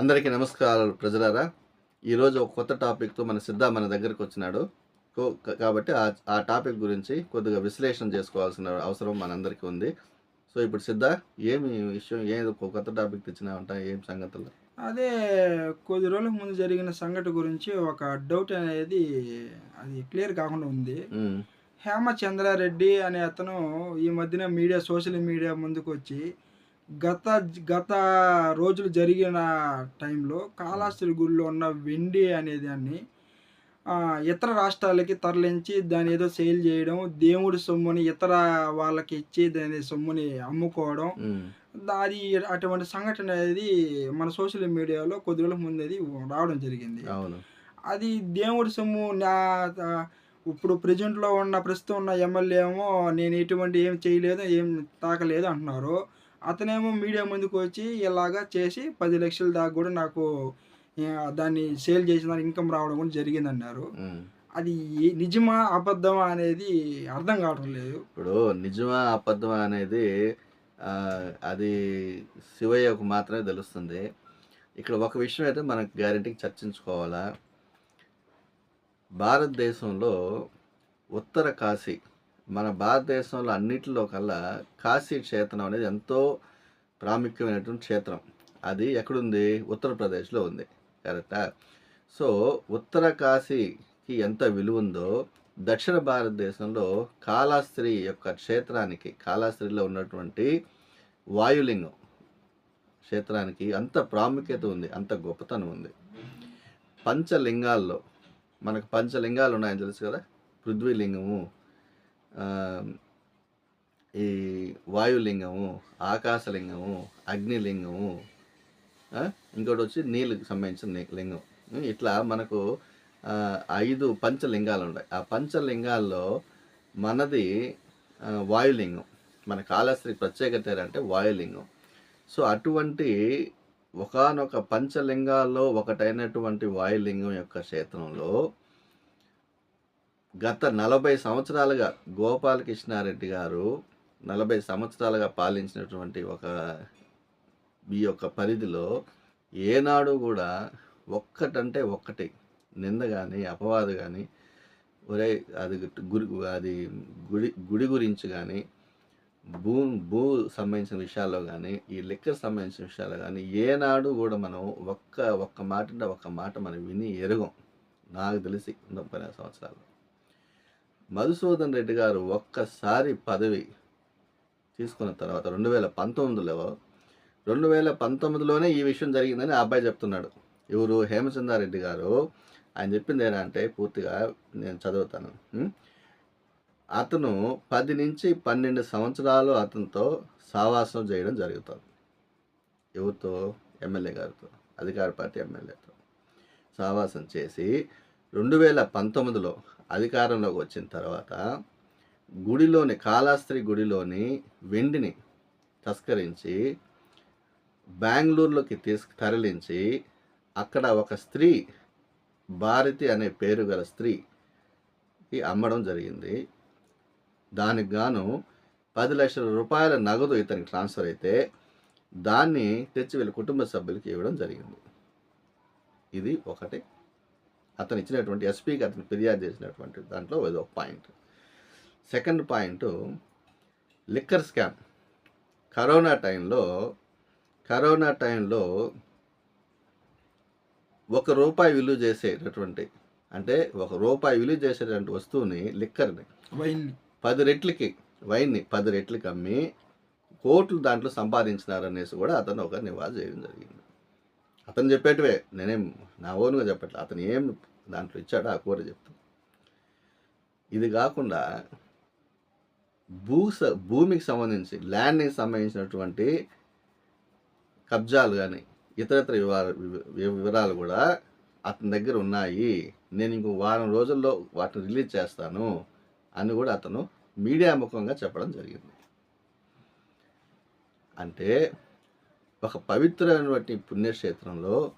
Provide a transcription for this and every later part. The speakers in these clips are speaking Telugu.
అందరికీ నమస్కారాలు ప్రజలారా. ఈరోజు ఒక కొత్త టాపిక్తో మన సిద్ధ మన దగ్గరికి వచ్చినాడు. కాబట్టి ఆ టాపిక్ గురించి కొద్దిగా విశ్లేషణ చేసుకోవాల్సిన అవసరం మనందరికీ ఉంది. సో ఇప్పుడు సిద్ధ ఏమి విషయం ఏది ఒక కొత్త టాపిక్ తెచ్చినావంట ఏం సంగతులు? అదే కొద్ది రోజుల ముందు జరిగిన సంఘటన గురించి ఒక డౌట్ అనేది అది క్లియర్ కాకుండా ఉంది. హేమచంద్రారెడ్డి అనే అతను ఈ మధ్యన మీడియా సోషల్ మీడియా ముందుకు వచ్చి గత గత రోజులు జరిగిన టైంలో కాళహస్తి గుడిలో ఉన్న వెండి అనే దాన్ని ఇతర రాష్ట్రాలకి తరలించి దాని ఏదో సేల్ చేయడం దేవుడి సొమ్ముని ఇతర వాళ్ళకి ఇచ్చి దాని సొమ్ముని అమ్ముకోవడం అది అటువంటి సంఘటన అనేది మన సోషల్ మీడియాలో కొద్ది రోజుల ముందు అది రావడం జరిగింది. అది దేవుడి సొమ్ము నా ఇప్పుడు ప్రజెంట్లో ఉన్న ప్రస్తుతం ఉన్న ఎమ్మెల్యే ఏమో నేను ఎటువంటి ఏం చేయలేదు ఏం తాకలేదు అంటున్నారు. అతనేమో మీడియా ముందుకు వచ్చి ఇలాగా చేసి పది లక్షల దాకా కూడా నాకు దాన్ని సేల్ చేసిన ఇన్కమ్ రావడం కూడా జరిగిందన్నారు. ఉమ్. అది నిజమా అబద్ధమా అనేది అర్థం కావడం లేదు. ఇప్పుడు నిజమా అబద్ధమా అనేది అది శివయ్యకు మాత్రమే తెలుస్తుంది. ఇక్కడ ఒక విషయం అయితే మనకు గ్యారంటీకి చర్చించుకోవాలా. భారతదేశంలో ఉత్తర కాశీ మన భారతదేశంలో అన్నిటిలో కల్లా కాశీ క్షేత్రం అనేది ఎంతో ప్రాముఖ్యమైనటువంటి క్షేత్రం. అది ఎక్కడుంది? ఉత్తరప్రదేశ్లో ఉంది. కరెక్టా? సో ఉత్తర కాశీకి ఎంత విలువ ఉందో దక్షిణ భారతదేశంలో కాళాస్త్రి యొక్క క్షేత్రానికి కాళాస్త్రిలో ఉన్నటువంటి వాయులింగం క్షేత్రానికి అంత ప్రాముఖ్యత ఉంది అంత గొప్పతనం ఉంది. పంచలింగాల్లో మనకు పంచలింగాలు ఉన్నాయని తెలుసు కదా? పృథ్వీలింగము ఈ వాయులింగము ఆకాశలింగము అగ్నిలింగము ఇంకోటి వచ్చి నీళ్ళకి సంబంధించిన లింగం. ఇట్లా మనకు ఐదు పంచలింగాలు ఉన్నాయి ఆ పంచలింగాల్లో మనది వాయులింగం. మన కాళహస్త్రి ప్రత్యేకత ఏంటంటే వాయులింగం. సో అటువంటి ఒకానొక పంచలింగాల్లో ఒకటైనటువంటి వాయులింగం యొక్క క్షేత్రంలో గత నలభై సంవత్సరాలుగా గోపాలకృష్ణారెడ్డి గారు నలభై సంవత్సరాలుగా పాలించినటువంటి ఒక ఈ యొక్క పరిధిలో ఏనాడు కూడా ఒక్కటంటే ఒక్కటి నింద కానీ అపవాదు కానీ ఒరే అది గురి అది గుడి గుడి గురించి కానీ భూ భూ సంబంధించిన విషయాల్లో కానీ ఈ లిక్కర్ సంబంధించిన విషయాల్లో కానీ ఏనాడు కూడా మనం ఒక్క ఒక్క మాట అంటే ఒక్క మాట మనం విని ఎరగం. నాకు తెలిసి ముప్పై సంవత్సరాలు. మధుసూదన్ రెడ్డి గారు ఒక్కసారి పదవి తీసుకున్న తర్వాత రెండు వేల పంతొమ్మిదిలో రెండు వేల పంతొమ్మిదిలోనే ఈ విషయం జరిగిందని ఆ అబ్బాయి చెప్తున్నాడు. ఎవరు? హేమచంద్రారెడ్డి గారు? ఆయన చెప్పింది ఏంటంటే పూర్తిగా నేను చదువుతాను. అతను పది నుంచి పన్నెండు సంవత్సరాలు అతనితో సావాసం చేయడం జరుగుతుంది. ఎవరితో? ఎమ్మెల్యే గారితో. అధికార పార్టీ ఎమ్మెల్యేతో. సావాసం చేసి రెండు వేల పంతొమ్మిదిలో అధికారంలోకి వచ్చిన తర్వాత గుడిలోని కాళాస్త్రి గుడిలోని వెండిని తస్కరించి బెంగళూరులోకి తీసుకు తరలించి అక్కడ ఒక స్త్రీ భారతి అనే పేరు గల స్త్రీకి అమ్మడం జరిగింది. దానికి గాను పది లక్షల రూపాయల నగదు ఇతనికి ట్రాన్స్ఫర్ అయితే దాన్ని తెచ్చి వీళ్ళ కుటుంబ సభ్యులకి ఇవ్వడం జరిగింది. ఇది ఒకటి. అతను ఇచ్చినటువంటి ఎస్పీకి అతను ఫిర్యాదు చేసినటువంటి దాంట్లో ఒక point. Second point liquor scam. Corona టైంలో కరోనా టైంలో ఒక రూపాయి విలువ చేసేటటువంటి అంటే ఒక రూపాయి విలువ చేసేటువంటి వస్తువుని లిక్కర్ని వైన్. పది రెట్లకి వైన్ని పది రెట్లకి అమ్మి కోట్లు దాంట్లో సంపాదించినారనేసి కూడా అతను ఒక నివాజ చేయడం జరిగింది. అతను చెప్పేటివే. నేనేం నా ఓన్గా చెప్పట్లే. అతను ఏం దాంట్లో ఇచ్చాడో ఆ కూర చెప్తాను ఇది కాకుండా భూ స- భూమికి సంబంధించి ల్యాండ్కి సంబంధించినటువంటి కబ్జాలు కానీ ఇతరత్ర వివరాలు వివరాలు కూడా అతని దగ్గర ఉన్నాయి. నేను ఇంకో వారం రోజుల్లో వాటిని రిలీజ్ చేస్తాను అని కూడా అతను మీడియా ముఖంగా చెప్పడం జరిగింది. అంటే ఒక పవిత్రమైనటువంటి పుణ్యక్షేత్రంలో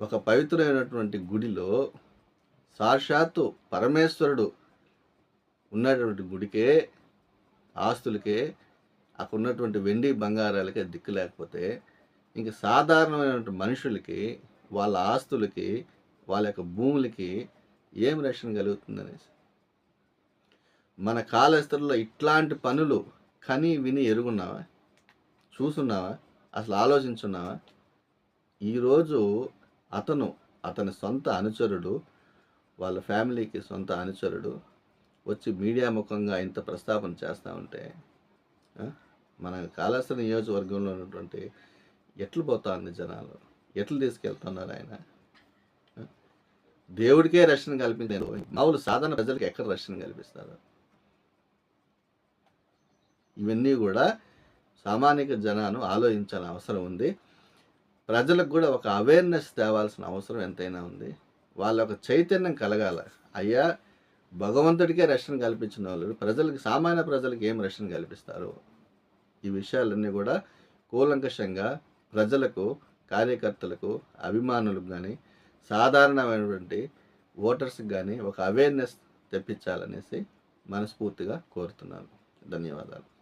ఒక పవిత్రమైనటువంటి గుడిలో సాక్షాత్తు పరమేశ్వరుడు ఉన్నటువంటి గుడికే ఆస్తులకే అక్కడ ఉన్నటువంటి వెండి బంగారాలకే దిక్కు లేకపోతే ఇంక సాధారణమైనటువంటి మనుషులకి వాళ్ళ ఆస్తులకి వాళ్ళ యొక్క భూములకి ఏం రక్షణ కలుగుతుందనేసి. మన కాళేశ్వరంలో ఇట్లాంటి పనులు కని విని ఎరుగున్నావా? చూసున్నావా? అసలు ఆలోచించున్నావా? ఈరోజు అతను అతని సొంత అనుచరుడు వాళ్ళ ఫ్యామిలీకి సొంత అనుచరుడు వచ్చి మీడియా ముఖంగా ఇంత ప్రస్తావన చేస్తూ ఉంటే మన కాళేశ్వరం నియోజకవర్గంలో ఉన్నటువంటి ఎట్లు పోతుంది జనాలు? ఎట్లు తీసుకెళ్తున్నారు ఆయన? దేవుడికే రక్షణ కల్పించారు మామూలు సాధారణ ప్రజలకు ఎక్కడ రక్షణ కల్పిస్తారు? ఇవన్నీ కూడా సామాన్య జనాను ఆలోచించాల్సిన అవసరం ఉంది. ప్రజలకు కూడా ఒక అవేర్నెస్ తేవాల్సిన అవసరం ఎంతైనా ఉంది. వాళ్ళ ఒక చైతన్యం కలగాల. అయ్యా భగవంతుడికే రక్షణ కల్పించిన వాళ్ళు ప్రజలకు సామాన్య ప్రజలకు ఏం రక్షణ కల్పిస్తారు? ఈ విషయాలన్నీ కూడా కూలంకషంగా ప్రజలకు కార్యకర్తలకు అభిమానులకు కానీ సాధారణమైనటువంటి ఓటర్స్కి కానీ ఒక అవేర్నెస్ తెప్పించాలనేసి మనస్ఫూర్తిగా కోరుతున్నాను. ధన్యవాదాలు.